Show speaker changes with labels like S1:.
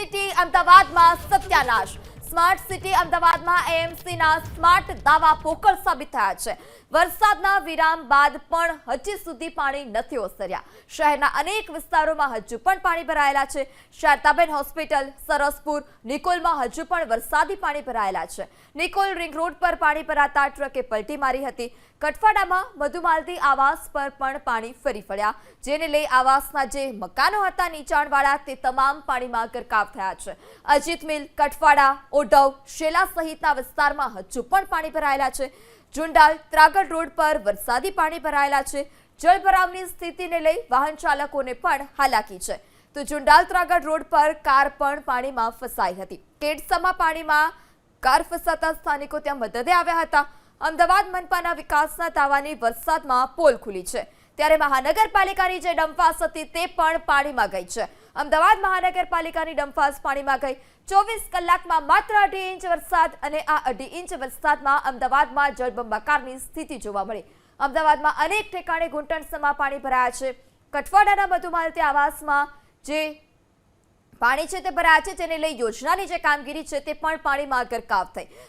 S1: City અમદાવાદમાં સત્યાનાશ. Smart city અમદાવાદમાં એએમસીના smart દાવા પોકળ સાબિત થયા છે. વરસાદના વિરામ બાદ પણ હજી સુધી પાણી નથી ઓસર્યા. શહેરના અનેક વિસ્તારોમાં હજુ પણ પાણી ભરાયેલા છે. શારદાબેન હોસ્પિટલ, સરસપુર, નિકોલમાં હજુ પણ વરસાદી પાણી ભરાયેલા છે. નિકોલ રિંગ રોડ પર પાણી ભરાતા ટ્રકે પલટી મારી હતી. કઠવાડામાં મધુમાલતી આવાસ પર પણ પાણી ફરી ફળ્યા જેને લઈ આવાસના જે મકાનો હતા, નીચાણવાળા, તે તમામ પાણીમાં ગરકાવ થયા છે. અજીત મિલ, કઠવાડા ઓઢવ શેલા સહિતના વિસ્તારમાં હજુ પણ પાણી ભરાયેલા છે. જુંડાલ ત્રાગડ રોડ પર વરસાદી પાણી ભરાયેલા છે. જળભરાવની સ્થિતિને લઈ વાહન ચાલકોને પણ હાલાકી છે. તો જુંડાલ ત્રાગડ રોડ પર કાર પણ પાણીમાં ફસાઈ હતી. કેડસામાં પાણીમાં કાર ફસાતા સ્થાનિકો ત્યાં મદદે આવ્યા હતા. અમદાવાદ મનપાના વિકાસના દાવાની વરસાદમાં પોલ ખુલી છે. ત્યારે મહાનગરપાલિકાની જે ડંફાસ હતી તે પણ પાણીમાં ગઈ છે. અમદાવાદ મહાનગરપાલિકાની ડમફાસ પાણીમાં ગઈ. ચોવીસ કલાકમાં માત્ર અઢી ઇંચ વરસાદ અને આ અઢી ઇંચ વરસાદમાં અમદાવાદમાં જળબંબાકારની સ્થિતિ જોવા મળી. અમદાવાદમાં અનેક ઠેકાણે ઘૂંટણસમાં પાણી ભરાયા છે. કઠવાડાના મધુમાલતી આવાસમાં જે પાણી છે તે ભરાયા છે તેને લઈ યોજનાની જે કામગીરી છે તે પણ પાણીમાં ગરકાવ થઈ.